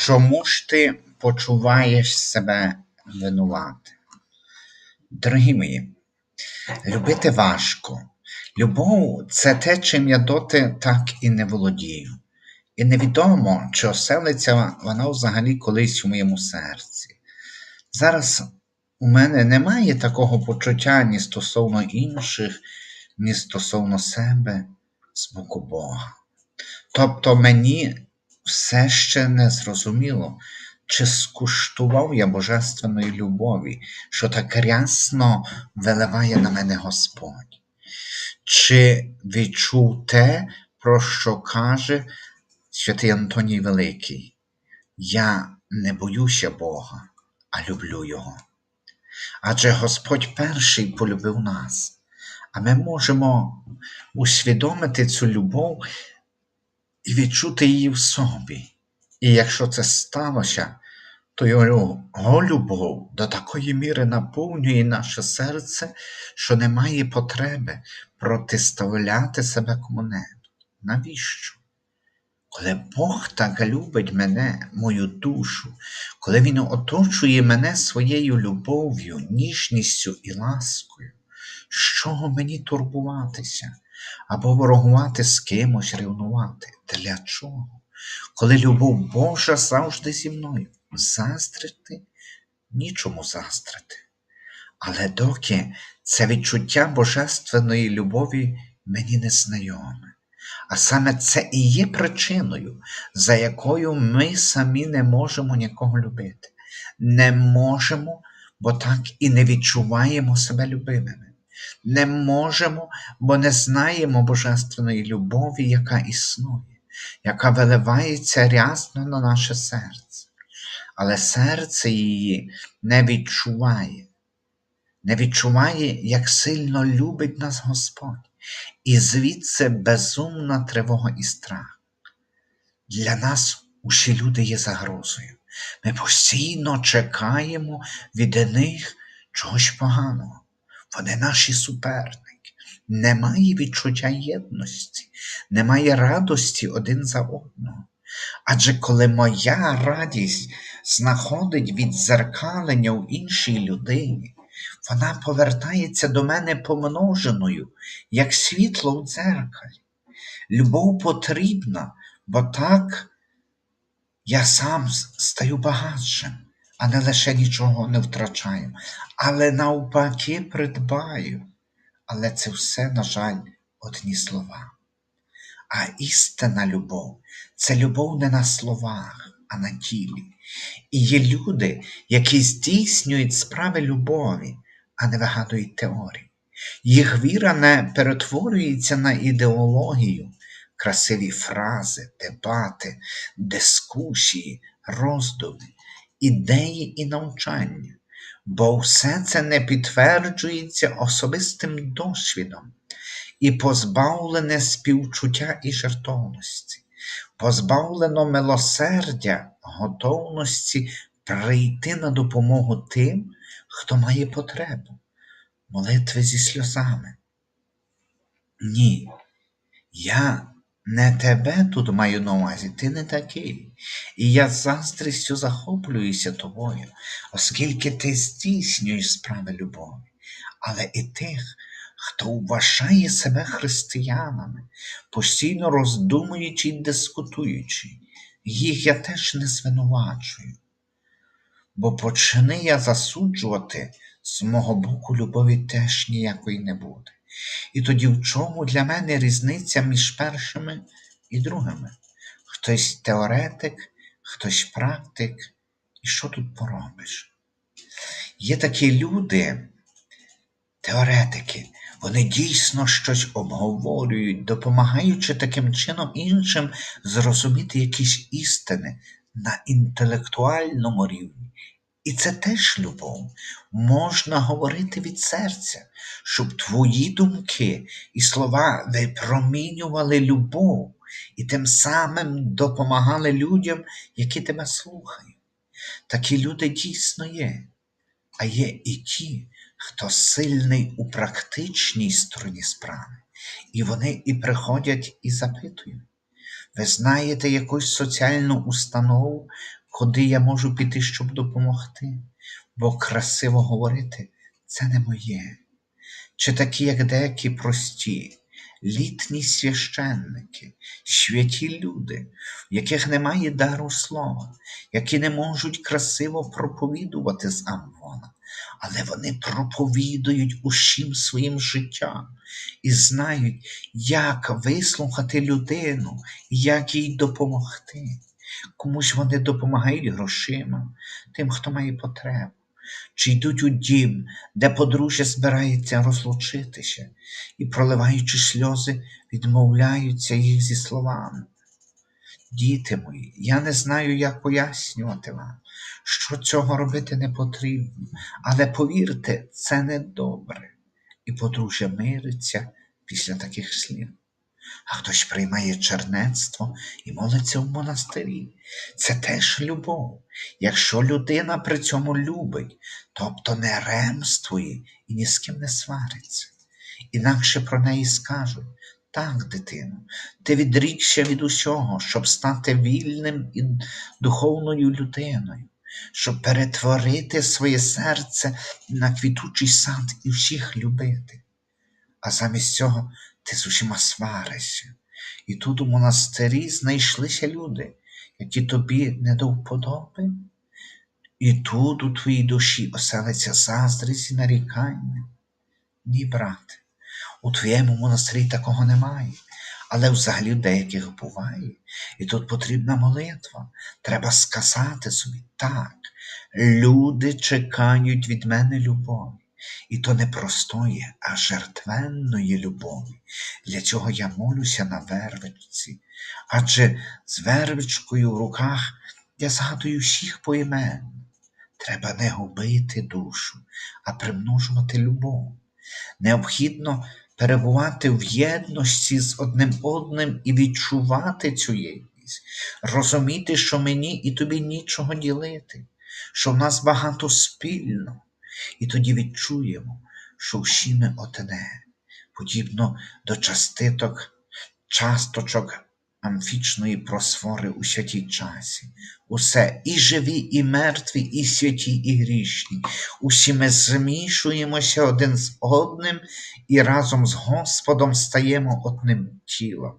Чому ж ти почуваєш себе винуватим? Дорогі мої, любити важко. Любов це те, чим я доти так і не володію. І невідомо, чи оселиться вона взагалі колись у моєму серці. Зараз у мене немає такого почуття ні стосовно інших, ні стосовно себе з боку Бога. Тобто мені все ще не зрозуміло, чи скуштував я божественної любові, що так рясно виливає на мене Господь, чи відчув те, про що каже святий Антоній Великий. Я не боюся Бога, а люблю Його. Адже Господь перший полюбив нас, а ми можемо усвідомити цю любов і відчути її в собі. І якщо це сталося, то його любов до такої міри наповнює наше серце, що немає потреби протиставляти себе кому-небудь. Навіщо? Коли Бог так любить мене, мою душу, коли Він оточує мене своєю любов'ю, ніжністю і ласкою, з чого мені турбуватися або ворогувати з кимось ревнувати? Для чого? Коли любов Божа завжди зі мною, заздрити нічому заздрити. Але доки це відчуття божественної любові мені не знайоме. А саме це і є причиною, за якою ми самі не можемо нікого любити. Не можемо, бо так і не відчуваємо себе любимими. Не можемо, бо не знаємо божественної любові, яка існує, яка виливається рясно на наше серце. Але серце її не відчуває, не відчуває, як сильно любить нас Господь. І звідси безумна тривога і страх. Для нас усі люди є загрозою. Ми постійно чекаємо від них чогось поганого. Вони наші суперники. Немає відчуття єдності, немає радості один за одного. Адже коли моя радість знаходить відзеркалення в іншій людині, вона повертається до мене помноженою, як світло в дзеркалі. Любов потрібна, бо так я сам стаю багатшим, а не лише нічого не втрачаю, але навпаки придбаю. Але це все, на жаль, одні слова. А істинна любов це любов не на словах, а на тілі. І є люди, які здійснюють справи любові, а не вигадують теорії. Їх віра не перетворюється на ідеологію, красиві фрази, дебати, дискусії, роздуми, ідеї і навчання, бо все це не підтверджується особистим досвідом і позбавлене співчуття і жертовності, позбавлено милосердя, готовності прийти на допомогу тим, хто має потребу, молитви зі сльозами. Ні, я не тебе тут маю на увазі, ти не такий. І я заздрістю захоплююся тобою, оскільки ти здійснюєш справи любові, але і тих, хто вважає себе християнами, постійно роздумуючи й дискутуючи, їх я теж не звинувачую. Бо почни я засуджувати, з мого боку любові теж ніякої не буде. І тоді в чому для мене різниця між першими і другими? Хтось теоретик, хтось практик, і що тут поробиш? Є такі люди, теоретики, вони дійсно щось обговорюють, допомагаючи таким чином іншим зрозуміти якісь істини на інтелектуальному рівні. І це теж любов. Можна говорити від серця, щоб твої думки і слова випромінювали любов і тим самим допомагали людям, які тебе слухають. Такі люди дійсно є, а є і ті, хто сильний у практичній стороні справи, і вони і приходять і запитують. Ви знаєте якусь соціальну установу, куди я можу піти, щоб допомогти, бо красиво говорити це не моє. Чи такі, як деякі прості, літні священники, святі люди, в яких немає дару слова, які не можуть красиво проповідувати з амвона, але вони проповідують усім своїм життям і знають, як вислухати людину, як їй допомогти. Комусь вони допомагають грошима, тим, хто має потребу, чи йдуть у дім, де подружжя збирається розлучитися, і, проливаючи сльози, відмовляються їх зі словами. Діти мої, я не знаю, як пояснювати вам, що цього робити не потрібно, але повірте, це не добре. І подружжя мириться після таких слів. А хтось приймає чернецтво і молиться в монастирі. Це теж любов. Якщо людина при цьому любить, тобто не ремствує і ні з ким не свариться. Інакше про неї скажуть так, дитино, ти відрікся від усього, щоб стати вільним і духовною людиною, щоб перетворити своє серце на квітучий сад і всіх любити. А замість цього ти з усіма сваришся. І тут у монастирі знайшлися люди, які тобі не до вподоби. І тут у твоїй душі оселиться заздрість і нарікання. Ні, брате, у твоєму монастирі такого немає, але взагалі деяких буває. І тут потрібна молитва. Треба сказати собі так. Люди чекають від мене любові. І то не простої, а жертвенної любові. Для цього я молюся на вервичці, адже з вервичкою в руках я згадую всіх поіменно. Треба не губити душу, а примножувати любов. Необхідно перебувати в єдності з одним одним і відчувати цю єдність, розуміти, що мені і тобі нічого ділити, що в нас багато спільно. І тоді відчуємо, що всі ми одне, подібно до частиток, часточок амфічної просфори у святій часі. Усе і живі, і мертві, і святі, і грішні. Усі ми змішуємося один з одним і разом з Господом стаємо одним тілом.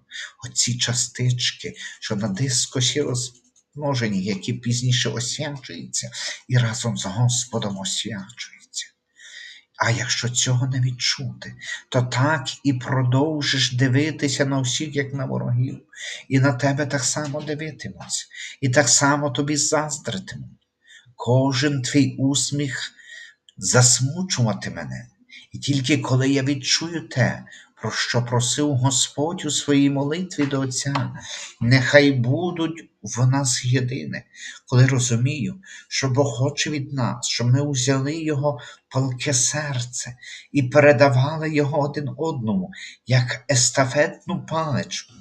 Оці частички, що на дискосі розмножені, які пізніше освячуються, і разом з Господом освячуються. А якщо цього не відчути, то так і продовжиш дивитися на всіх, як на ворогів, і на тебе так само дивитимуться, і так само тобі заздритимуть. Кожен твій усміх засмучувати мене, і тільки коли я відчую те, про що просив Господь у своїй молитві до Отця, нехай будуть в нас єдине, коли розумію, що Бог хоче від нас, щоб ми узяли Його палке серце і передавали його один одному, як естафетну паличку,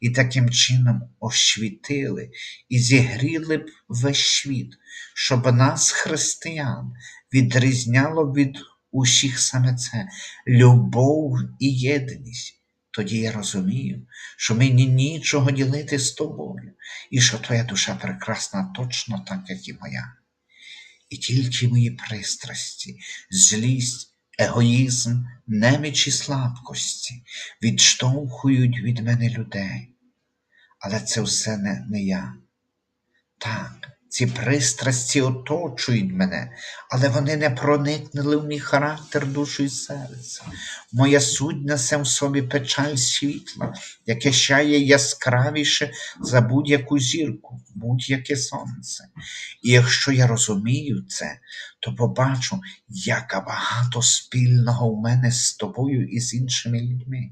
і таким чином освітили і зігріли б весь світ, щоб нас, християн, відрізняло від усіх саме це любов і єдність. Тоді я розумію, що мені нічого ділити з тобою, і що твоя душа прекрасна точно так, як і моя. І тільки мої пристрасті, злість, егоїзм, неміч і слабкості відштовхують від мене людей. Але це все не, не я. Так, ці пристрасті оточують мене, але вони не проникнули в мій характер, душу і серце. Моя суть несе в собі печаль світла, яке щає яскравіше за будь-яку зірку, будь-яке сонце. І якщо я розумію це, то побачу, яка багато спільного в мене з тобою і з іншими людьми.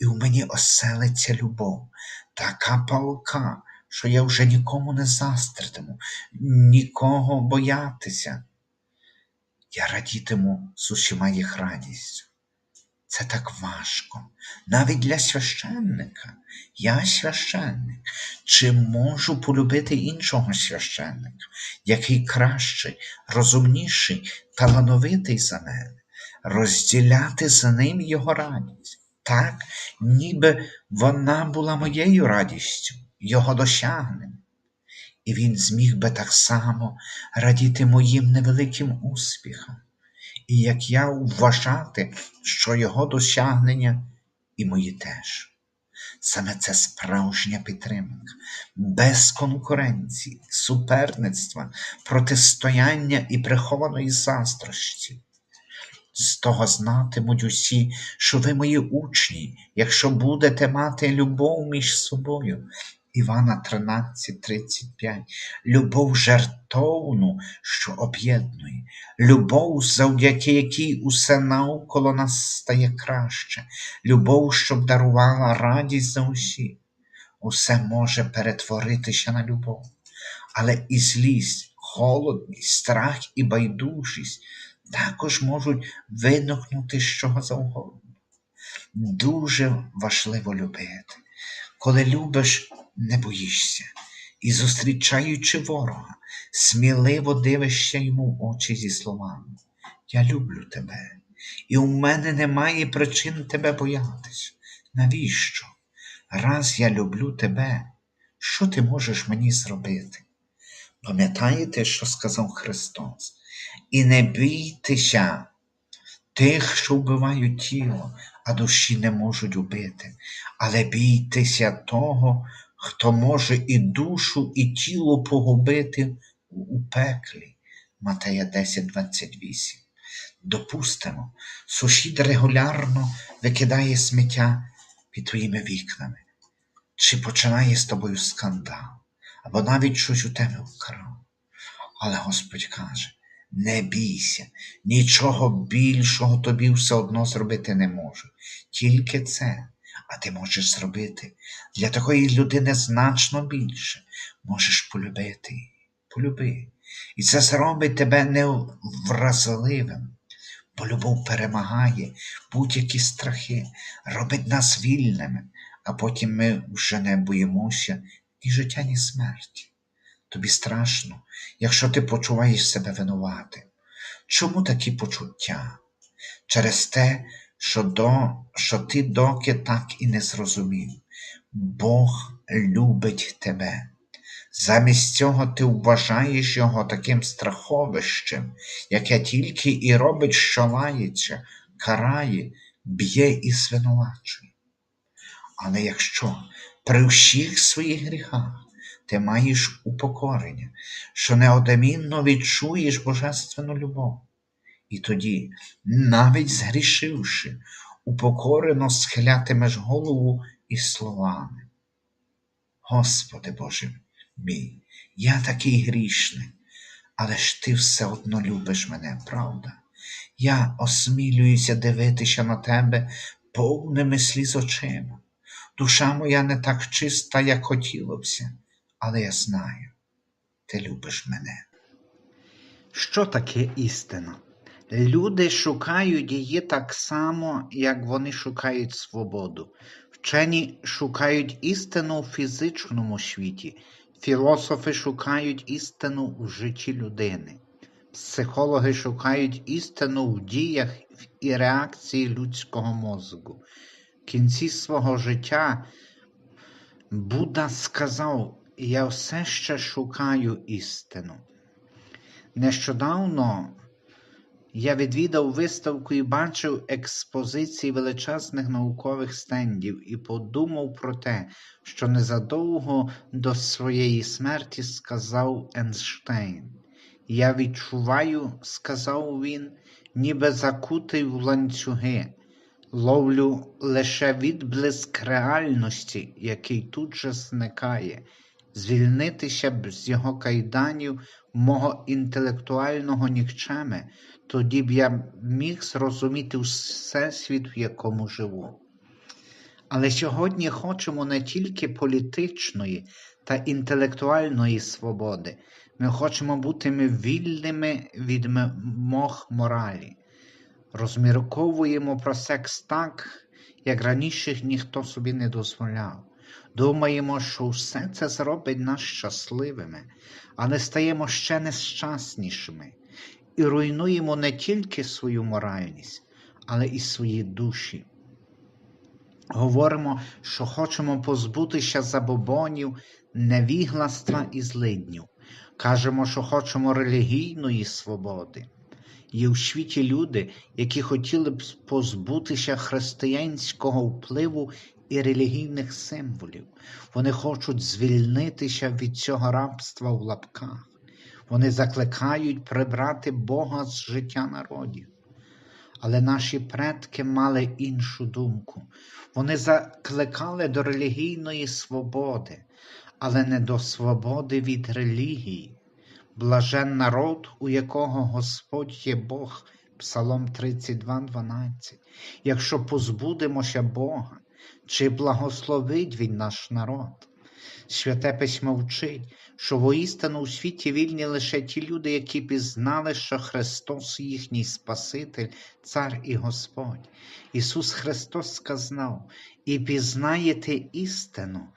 І в мені оселиться любов, така палка що я вже нікому не застритиму, нікого боятися. Я радітиму з усіма їх радістю. Це так важко, навіть для священника. Я священник. Чи можу полюбити іншого священника, який кращий, розумніший, талановитий за мене, розділяти з ним його радість, так, ніби вона була моєю радістю його досягнень. і він зміг би так само радіти моїм невеликим успіхам, і як я вважати, що його досягнення і мої теж. Саме це справжня підтримка, без конкуренції, суперництва, протистояння і прихованої заздрості. З того знатимуть усі, що ви мої учні, якщо будете мати любов між собою. Івана 13:35. Любов жертовну, що об'єднує, любов, завдяки якій усе навколо нас стає краще, любов, щоб дарувала радість за усіх. Усе може перетворитися на любов, але і злість, холодність, страх і байдужість також можуть виникнути з чого завгодно. Дуже важливо любити. Коли любиш, не боїшся, і, зустрічаючи ворога, сміливо дивишся йому в очі зі словами Я люблю тебе, і у мене немає причин тебе боятися. Навіщо? Раз я люблю тебе, що ти можеш мені зробити? Пам'ятаєте, що сказав Христос? І не бійтеся тих, що вбивають тіло, а душі не можуть убити, але бійтеся того, хто може і душу, і тіло погубити у пеклі. Матея 10:28. Допустимо, сусід регулярно викидає сміття під твоїми вікнами, чи починає з тобою скандал, або навіть щось у тебе вкрав. Але Господь каже: не бійся, нічого більшого тобі все одно зробити не можу. Тільки це, а ти можеш зробити для такої людини значно більше. Можеш полюбити полюби. І це зробить тебе невразливим, бо любов перемагає будь-які страхи, робить нас вільними, а потім ми вже не боїмося ні життя, ні смерті. Тобі страшно, якщо ти почуваєш себе винуватим. Чому такі почуття? Через те, що до, що ти доки так і не зрозумів. Бог любить тебе. Замість цього ти вважаєш його таким страховищем, яке тільки і робить, що лається, карає, б'є і звинувачує. Але якщо при всіх своїх гріхах ти маєш упокорення, що неодмінно відчуєш божественну любов. І тоді, навіть згрішивши, упокорено схилятимеш голову із словами. Господи Боже мій, я такий грішний, але ж ти все одно любиш мене, правда? Я осмілююся дивитися на тебе повними сліз очима. Душа моя не так чиста, як хотілося але я знаю, ти любиш мене. Що таке істина? Люди шукають її так само, як вони шукають свободу. Вчені шукають істину в фізичному світі, філософи шукають істину у житті людини, психологи шукають істину в діях і реакції людського мозку. В кінці свого життя Будда сказав я все ще шукаю істину. Нещодавно я відвідав виставку і бачив експозиції величезних наукових стендів і подумав про те, що незадовго до своєї смерті сказав Ейнштейн. Я відчуваю, сказав він, ніби закутий в ланцюги, ловлю лише відблиск реальності, який тут же зникає звільнитися б з його кайданів мого інтелектуального нікчеми, тоді б я міг зрозуміти всесвіт, в якому живу. Але сьогодні хочемо не тільки політичної та інтелектуальної свободи, ми хочемо бути вільними від вимог моралі. Розмірковуємо про секс так, як раніше ніхто собі не дозволяв. Думаємо, що все це зробить нас щасливими, але стаємо ще нещаснішими і руйнуємо не тільки свою моральність, але і свої душі. говоримо, що хочемо позбутися забобонів, невігластва і злиднів. Кажемо, що хочемо релігійної свободи. Є в світі люди, які хотіли б позбутися християнського впливу і релігійних символів. Вони хочуть звільнитися від цього рабства в лапках. Вони закликають прибрати Бога з життя народів. Але наші предки мали іншу думку. Вони закликали до релігійної свободи, але не до свободи від релігії. Блажен народ, у якого Господь є Бог, Псалом 32,12. Якщо позбудемося Бога, чи благословить Він наш народ? Святе письмо вчить, що воістину у світі вільні лише ті люди, які пізнали, що Христос їхній Спаситель, Цар і Господь. Ісус Христос сказав, і пізнаєте істину,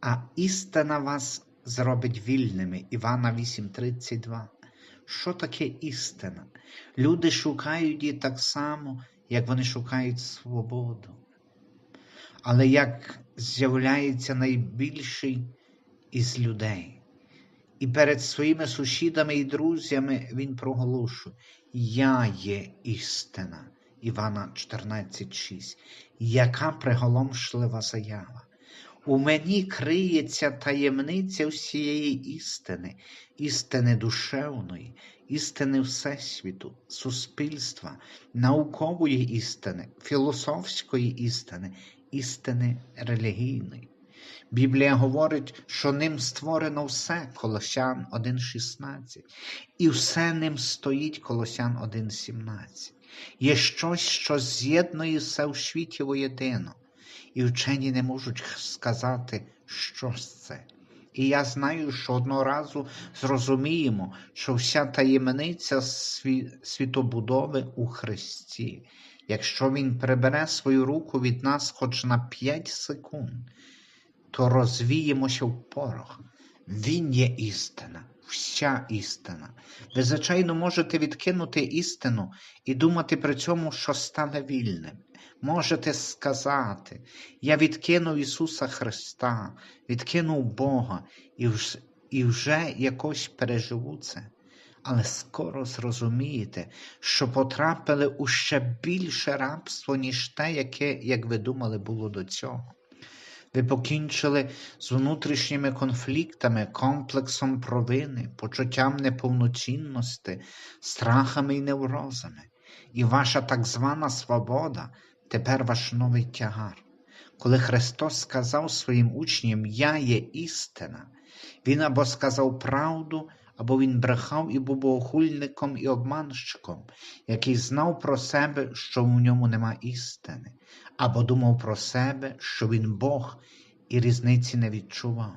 а істина вас зробить вільними. Івана 8:32. Що таке істина? Люди шукають її так само, як вони шукають свободу. Але як з'являється найбільший із людей, і перед своїми сусідами і друзями він проголошує: Я є істина. Івана 14,6. Яка приголомшлива заява. У мені криється таємниця всієї істини, істини душевної, істини Всесвіту, суспільства, наукової істини, філософської істини, істини релігійної. Біблія говорить, що ним створено все, Колосян 1,16, і все ним стоїть Колосян 1,17. Є щось, що з'єднує все у світі воєдино і вчені не можуть сказати, що ж це. І я знаю, що одного разу зрозуміємо, що вся таємниця світобудови у Христі, якщо Він прибере свою руку від нас хоч на 5 секунд, розвіємося в порох. Він є істина, вся істина. Ви, звичайно, можете відкинути істину і думати при цьому, що стане вільним. Можете сказати, я відкинув Ісуса Христа, відкинув Бога і вже, і вже якось переживу це. Але скоро зрозумієте, що потрапили у ще більше рабство, ніж те, яке, як ви думали, було до цього. Ви покінчили з внутрішніми конфліктами, комплексом провини, почуттям неповноцінності, страхами і неврозами. І ваша так звана свобода тепер ваш новий тягар. Коли Христос сказав своїм учням Я є істина, Він або сказав правду, або Він брехав і був богохульником і обманщиком, який знав про себе, що у ньому нема істини, або думав про себе, що він Бог і різниці не відчував.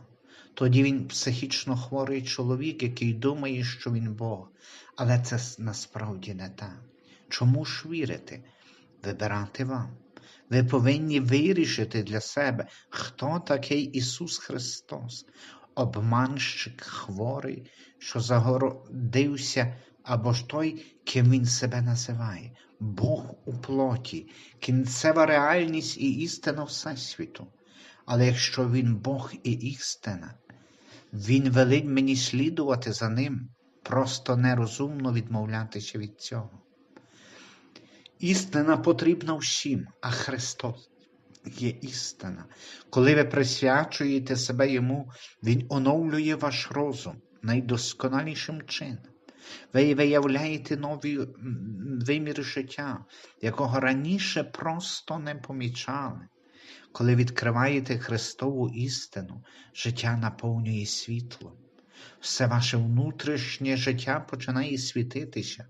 Тоді він психічно хворий чоловік, який думає, що він Бог, але це насправді не так. Чому ж вірити? Вибирати вам. Ви повинні вирішити для себе, хто такий Ісус Христос, обманщик хворий, що загородився, або ж той, ким Він себе називає, Бог у плоті, кінцева реальність і істина Всесвіту. Але якщо Він Бог і істина, Він велить мені слідувати за Ним, просто нерозумно відмовлятися від цього. Істина потрібна всім, а Христос є істина. Коли ви присвячуєте себе Йому, Він оновлює ваш розум найдосконалішим чином. Ви виявляєте новий вимір життя, якого раніше просто не помічали. Коли відкриваєте Христову істину, життя наповнює світлом. Все ваше внутрішнє життя починає світитися,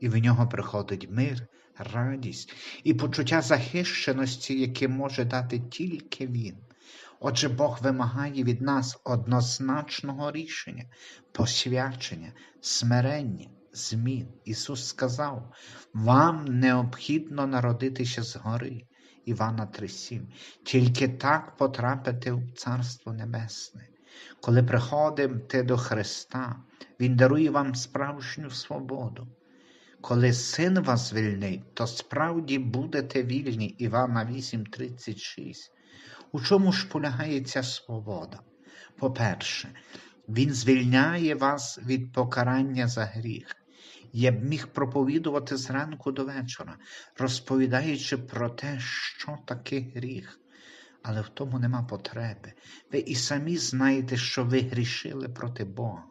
і в нього приходить мир, радість і почуття захищеності, яке може дати тільки Він. Отже, Бог вимагає від нас однозначного рішення, посвячення, смирення, змін. Ісус сказав: вам необхідно народитися згори. Івана 3,7. Тільки так потрапити в Царство Небесне. Коли приходите до Христа, Він дарує вам справжню свободу. Коли син вас звільнить, то справді будете вільні. Івана 8:36. У чому ж полягає ця свобода? По-перше, він звільняє вас від покарання за гріх. Я б міг проповідувати зранку до вечора, розповідаючи про те, що таке гріх, але в тому нема потреби. Ви і самі знаєте, що ви грішили проти Бога.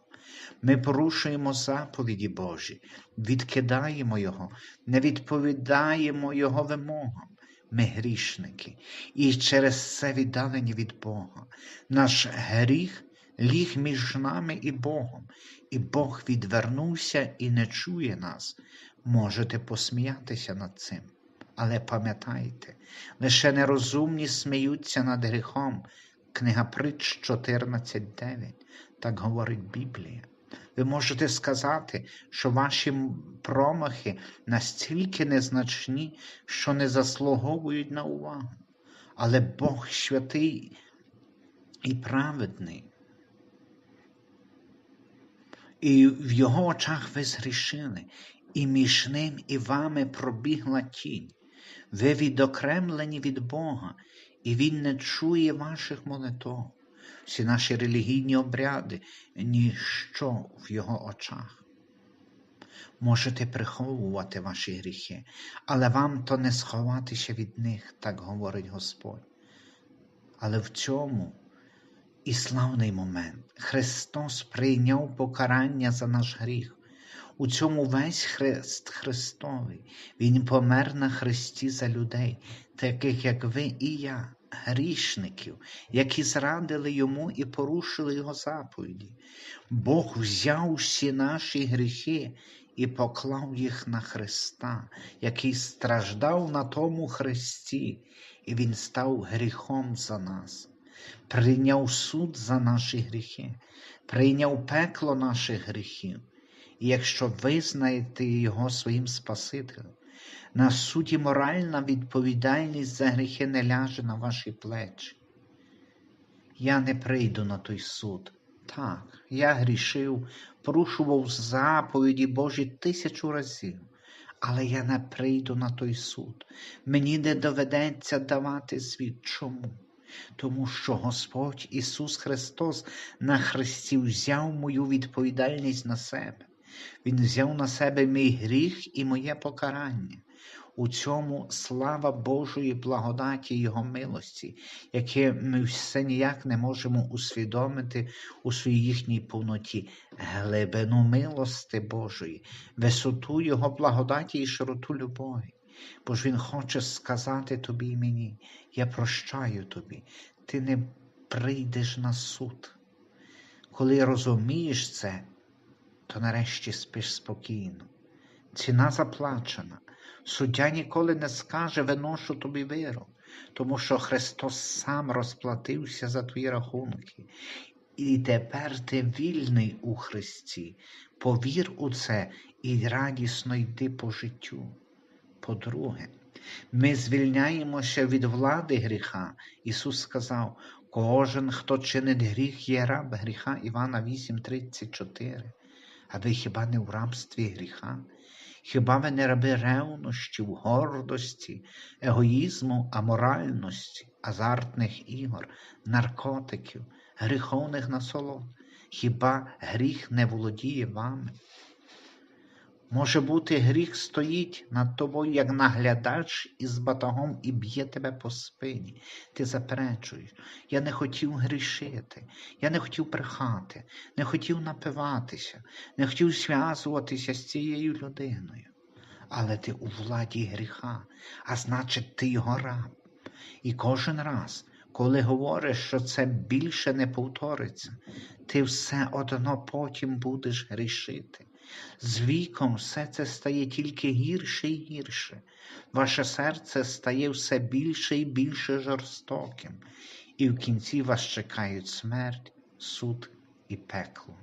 Ми порушуємо заповіді Божі, відкидаємо Його, не відповідаємо Його вимогам. Ми грішники, і через це віддалені від Бога. Наш гріх ліг між нами і Богом, і Бог відвернувся і не чує нас. Можете посміятися над цим. Але пам'ятайте, лише нерозумні сміються над гріхом. Книга Притч 14.9. Так говорить Біблія. Ви можете сказати, що ваші промахи настільки незначні, що не заслуговують на увагу. Але Бог святий і праведний. І в його очах ви згрішили, і між ним і вами пробігла тінь. Ви відокремлені від Бога, і Він не чує ваших молитв. Всі наші релігійні обряди ніщо в його очах. Можете приховувати ваші гріхи, але вам то не сховатися від них, так говорить Господь. Але в цьому і славний момент Христос прийняв покарання за наш гріх. У цьому весь Христ Христовий. Він помер на Христі за людей, таких як ви і я, грішників, які зрадили йому і порушили його заповіді. Бог взяв всі наші гріхи і поклав їх на Христа, який страждав на тому Христі, і Він став гріхом за нас. Прийняв суд за наші гріхи, прийняв пекло наших гріхів. І якщо визнаєте Його своїм Спасителем, на суді моральна відповідальність за гріхи не ляже на ваші плечі. Я не прийду на той суд. Так, я грішив, порушував заповіді Божі тисячу разів, але я не прийду на той суд. Мені не доведеться давати звіт. Чому? Тому що Господь Ісус Христос на Христі взяв мою відповідальність на себе. Він взяв на себе мій гріх і моє покарання. У цьому слава Божої благодаті Його милості, яке ми все ніяк не можемо усвідомити у своїй їхній повноті, глибину милости Божої, висоту Його благодаті і широту любові. Бо ж Він хоче сказати тобі і мені, я прощаю тобі, ти не прийдеш на суд. Коли розумієш це, то нарешті спиш спокійно. Ціна заплачена. Суддя ніколи не скаже виношу тобі вирок, тому що Христос сам розплатився за твої рахунки. І тепер ти вільний у Христі. Повір у це і радісно йди по життю. По-друге, ми звільняємося від влади гріха. Ісус сказав, кожен, хто чинить гріх, є раб гріха Івана 8:34. А ви хіба не в рабстві гріха? Хіба ви не раби ревнощів, гордості, егоїзму, аморальності, азартних ігор, наркотиків, гріховних насолод? Хіба гріх не володіє вами? Може бути, гріх стоїть над тобою, як наглядач із батагом і б'є тебе по спині. Ти заперечуєш. Я не хотів грішити, я не хотів брехати, не хотів напиватися, не хотів зв'язуватися з цією людиною. Але ти у владі гріха, а значить, ти його раб. І кожен раз, коли говориш, що це більше не повториться, ти все одно потім будеш грішити. З віком все це стає тільки гірше і гірше. Ваше серце стає все більше і більше жорстоким, і в кінці вас чекають смерть, суд і пекло.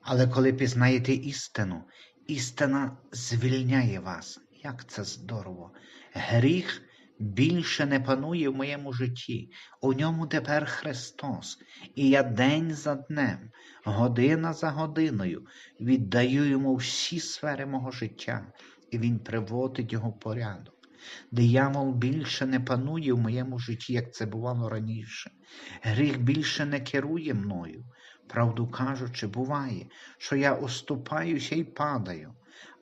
Але коли пізнаєте істину, істина звільняє вас. Як це здорово! Гріх більше не панує в моєму житті. У ньому тепер Христос, і я день за днем, година за годиною віддаю йому всі сфери мого життя, і він приводить його в порядок. Диявол більше не панує в моєму житті, як це бувало раніше. Гріх більше не керує мною. Правду кажучи, буває, що я оступаюся і падаю,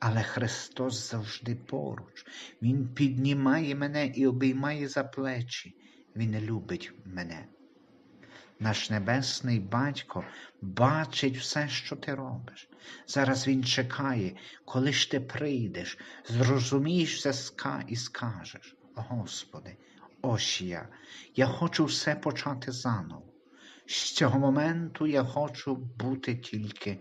але Христос завжди поруч. Він піднімає мене і обіймає за плечі. Він любить мене. Наш небесний батько бачить все, що ти робиш. Зараз він чекає, коли ж ти прийдеш, зрозумієш і скажеш: Господи, ось я, я хочу все почати заново. З цього моменту я хочу бути тільки